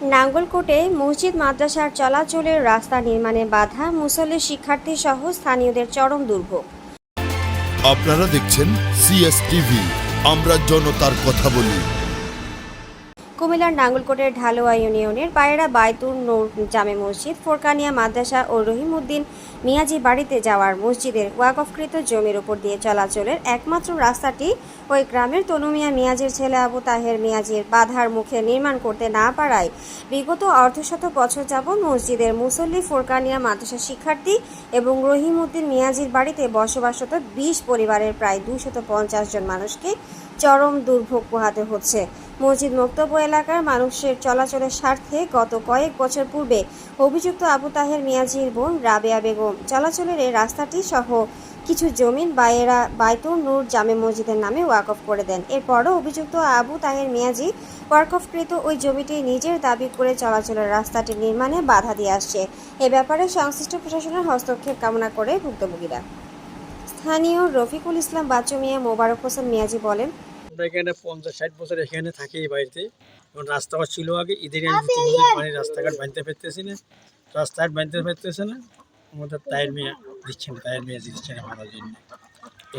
নাঙ্গলকোটে মসজিদ, মাদ্রাসার চলাচলের রাস্তা নির্মাণে বাধা, মুসল্লি শিক্ষার্থী সহ স্থানীয়দের চরম দুর্ভোগ। আপনারা দেখছেন সিএস টিভি আমরা জনতার কথা বলি। কুমিল্লার নাঙ্গলকোটের ঢালোয়া ইউনিয়নের পায়রা বায়তুর নূর জামে মসজিদ, ফোরকানিয়া মাদ্রাসা ও রহিমউদ্দিন মিয়াজি বাড়িতে যাওয়ার মসজিদের ওয়াকফকৃত জমির উপর দিয়ে চলাচলের একমাত্র রাস্তাটি ওই গ্রামের তনুমিয়া মিয়াজির ছেলে আবু তাহের মিয়াজির বাধার মুখে নির্মাণ করতে না পারায় বিগত অর্ধশত বছর যাবৎ মসজিদের মুসল্লি, ফোরকানিয়া মাদ্রাসা শিক্ষার্থী এবং রহিমউদ্দিন মিয়াজির বাড়িতে বসবাসরত বিশ পরিবারের প্রায় দুশত পঞ্চাশ জন মানুষকে চরম দুর্ভোগ পোহাতে হচ্ছে। মসজিদ মোক্তব্য এলাকার মানুষের চলাচলের স্বার্থে গত কয়েক বছর পূর্বে অভিযুক্ত আবু তাহের মিয়াজির বোন রাবেয়া বেগম চলাচলের এই রাস্তাটি সহ কিছু জমিন বায়েরা বাইতুর নূর জামে মসজিদের নামে ওয়াকফ করে দেন। এরপরও অভিযুক্ত আবু তাহের মিয়াজি ওয়াকফকৃত ওই জমিটি নিজের দাবি করে চলাচলের রাস্তাটি নির্মাণে বাধা দিয়ে আসছে। এ ব্যাপারে সংশ্লিষ্ট প্রশাসনের হস্তক্ষেপ কামনা করে ভুক্তভোগীরা। স্থানীয় রফিকুল ইসলাম বাচ্চু মিয়া মোবারক হোসেন মিয়াজি বলেন আমরা এখানে পঞ্চাশ ষাট বছর এখানে থাকি এই বাড়িতে। এবং রাস্তাঘাট ছিল আগে ঈদের মানে রাস্তাঘাট বানতে পারতেছি না। রাস্তাঘাট বানতে পারতেছে না। আমাদের তায়ের মেয়ে দিচ্ছেন তায়ের মেয়ে দিচ্ছেন আমাদের জন্য।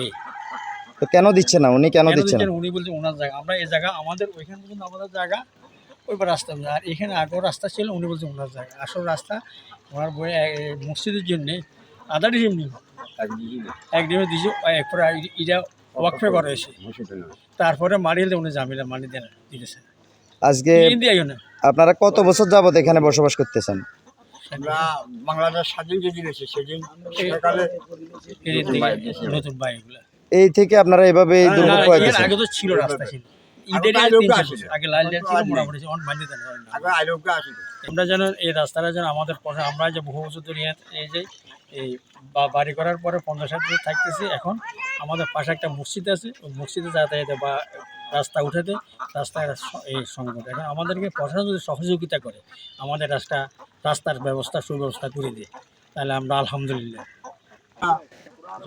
এই। তো কেন দিচ্ছে না? উনি কেন দিচ্ছেন? উনি বলছেন ওনার জায়গা। আমরা এই জায়গা আমাদের ওইখান থেকে আমাদের জায়গা ওই রাস্তা না। আর এখানে আগেও রাস্তা ছিল উনি বলছেন ওনার জায়গা। আসল রাস্তা ওনার বই মসজিদের জন্যে আধা ডিসিম দিছি এরপরে এটা ওয়াকফে করা হয়েছে। তারপরে মারি হলে উনি জামিলা মানি দেন দিতেছে। আজকে আপনারা কত বছর যাবত এখানে বসবাস করতেছেন? আমরা বাংলাদেশ স্বাধীন যেদিন এসে সেদিন সকালে নতুন বাইকগুলো এই থেকে আপনারা এভাবে দুর্ভোগ পাইতেছেন আগে তো ছিল রাস্তা ছিল। আমরা যেন এই রাস্তাটা যেন আমাদের আমরা যে বহু বছর ধরে এই যে এই বাড়ি করার পরে পঞ্চাশ ষাট বছর থাকতেছি। এখন আমাদের পাশে একটা মসজিদ আছে। ওই মসজিদে যাতায়াতে বা রাস্তা উঠাতে রাস্তার এই সংকট এখন আমাদেরকে প্রশাসন যদি সহযোগিতা করে, আমাদের রাস্তা, রাস্তার ব্যবস্থা, সুব্যবস্থা করে দেয়, তাহলে আমরা আলহামদুলিল্লাহ।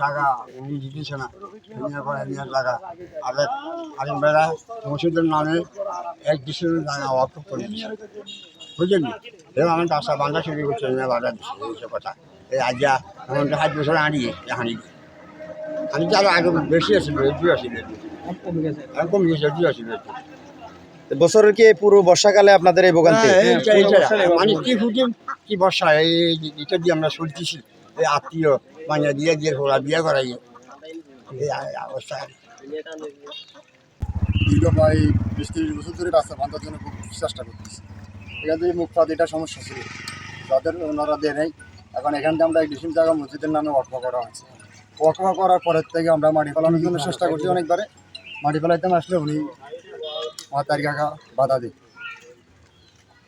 জায়গা উনি জিতেছে না। জায়গা। বেলা মসজিদের নামে এক ডিসেম্বর জায়গা অফ করে দিচ্ছে বুঝলেন এবার আমার রাস্তা বান্ধা শুরু করছে কথা। এই আজা এখন তো সাত বছর আনিয়ে হানি আমি তো আরও আগে বেশি আসছিল এখন কমে গেছে বছরের কি পুরো বর্ষাকালে আপনাদের এই ভোগান্তি? হ্যাঁ। মানে কি ফুটে কি বর্ষা এই এটা দিয়ে আমরা চলতেছি। এই আত্মীয় মানে দিয়ে দিয়ে ঘোরা বিয়ে করাই। এই অবস্থা। দীর্ঘ প্রায় বিশ তিরিশ বছর ধরে রাস্তা বাঁধার জন্য খুব চেষ্টা করতেছি। এখান থেকে মুখ পাত এটা সমস্যা ছিল। যাদের ওনারা দেয় নেই এখন এখান থেকে আমরা ডিসিম জায়গা মসজিদের নামে ওয়াকফা করা হয়েছে। ওয়াকফা করার পরের থেকে আমরা মাটি ফেলানোর জন্য চেষ্টা করছি অনেকবারে। মাটি ফেলাইতে আসলে উনি মাতারি কাকা বাধা দিই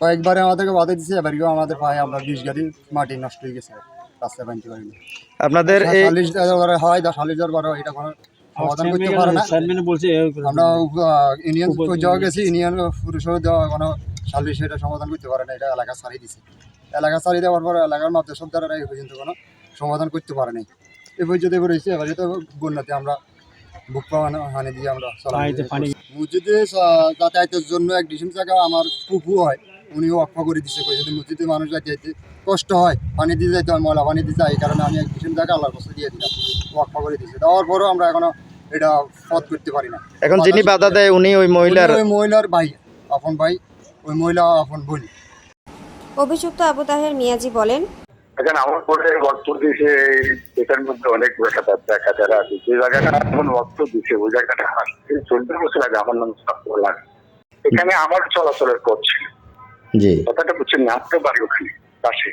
কয়েকবারে আমাদেরকে বাধা দিচ্ছে এবারকেও আমাদের পায়ে আমরা বিশ গাড়ি মাটি নষ্ট হয়ে গেছে রাস্তায় বানতে পারিনি আপনাদের এই শালিশ হয় দা শালিশ দেওয়ার এটা কোনো সমাধান করতে পারে না। আমরা ইউনিয়ন যাওয়া গেছি ইউনিয়ন পুরুষও দেওয়া কোনো সার্ভিস এটা সমাধান করতে পারে না এটা এলাকা ছাড়িয়ে দিছে। এলাকা ছাড়িয়ে দেওয়ার পর এলাকার মধ্যে সব দ্বারা এই পর্যন্ত কোনো সমাধান করতে পারেনি। এই পর্যন্ত এবার হয়েছে এবারে তো বন্যাতে আমরা বুক পাওয়ানো হানি দিয়ে আমরা মসজিদে যাতায়াতের জন্য এক ডিসিম জায়গা আমার পুকু হয় উনিও অক্ষা করে দিছে কই যদি মসজিদে মানুষ যাইতে কষ্ট হয় পানি দিয়ে যাইতে হয় ময়লা পানি দিয়ে যায় এই কারণে আমি এক ডিসিম জায়গা আল্লাহর কাছে দিয়ে দিলাম অক্ষা করে দিছে। দেওয়ার পরেও আমরা এখনও এটা পথ করতে পারি না। এখন যিনি বাধা দেয় উনি ওই মহিলার ওই মহিলার ভাই আপন ভাই ওই মহিলা আপন বোন। অভিযুক্ত আবু তাহের মিয়াজি বলেন এখানে আমার পরে রক্ত দিয়েছে এটার মধ্যে অনেক ব্যাখ্যা দেখা যারা আছে যে জায়গাটা এমন রক্ত দিছে ওই জায়গাটা বছর আগে আমার নাম এখানে আমার চলাচলের পথ ছিল। জি। কথাটা বুঝছেন না আপনার বাড়ি ওখানে পাশে।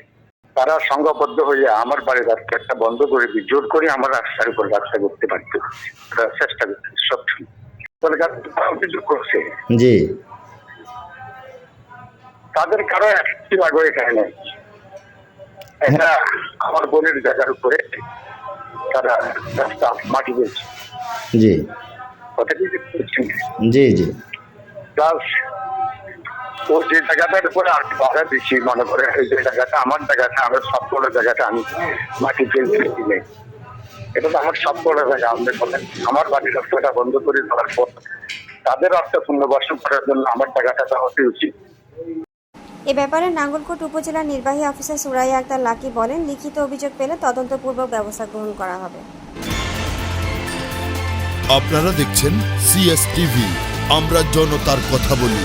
তারা সংঘবদ্ধ হয়ে আমার বাড়ির রাস্তাটা বন্ধ করে দিয়ে জোর করে আমার রাস্তার উপর রাস্তা করতে পারত চেষ্টা করতে সব সরকার অভিযোগ করছে। জি। তাদের কারও একটি আগ্রহ এখানে নেই। এটা আমার বোনের জায়গার উপরে তারা রাস্তা মাটি দিয়েছে। জি। জি জি। প্লাস ও যে জায়গাটার উপরে আমি বাধা দিচ্ছি মনে করে যে জায়গাটা আমার জায়গাটা আমার সবগুলো জায়গাটা আমি মাটি ফেলতে নেই। এটা তো আমার সবগুলো জায়গা আপনি বলেন আমার বাড়ির রাস্তাটা বন্ধ করে দেওয়ার পর তাদের রাস্তা পুনর্বাসন করার জন্য আমার জায়গাটা দেওয়া হতে উচিত। এ ব্যাপারে নাঙ্গলকোট উপজেলার নির্বাহী অফিসার সুরাই আক্তার লাকি বলেন, লিখিত অভিযোগ পেলে তদন্তপূর্বক ব্যবস্থা গ্রহণ করা হবে। আপনারা দেখছেন সিএসটিভি আমরা জনতার কথা বলি।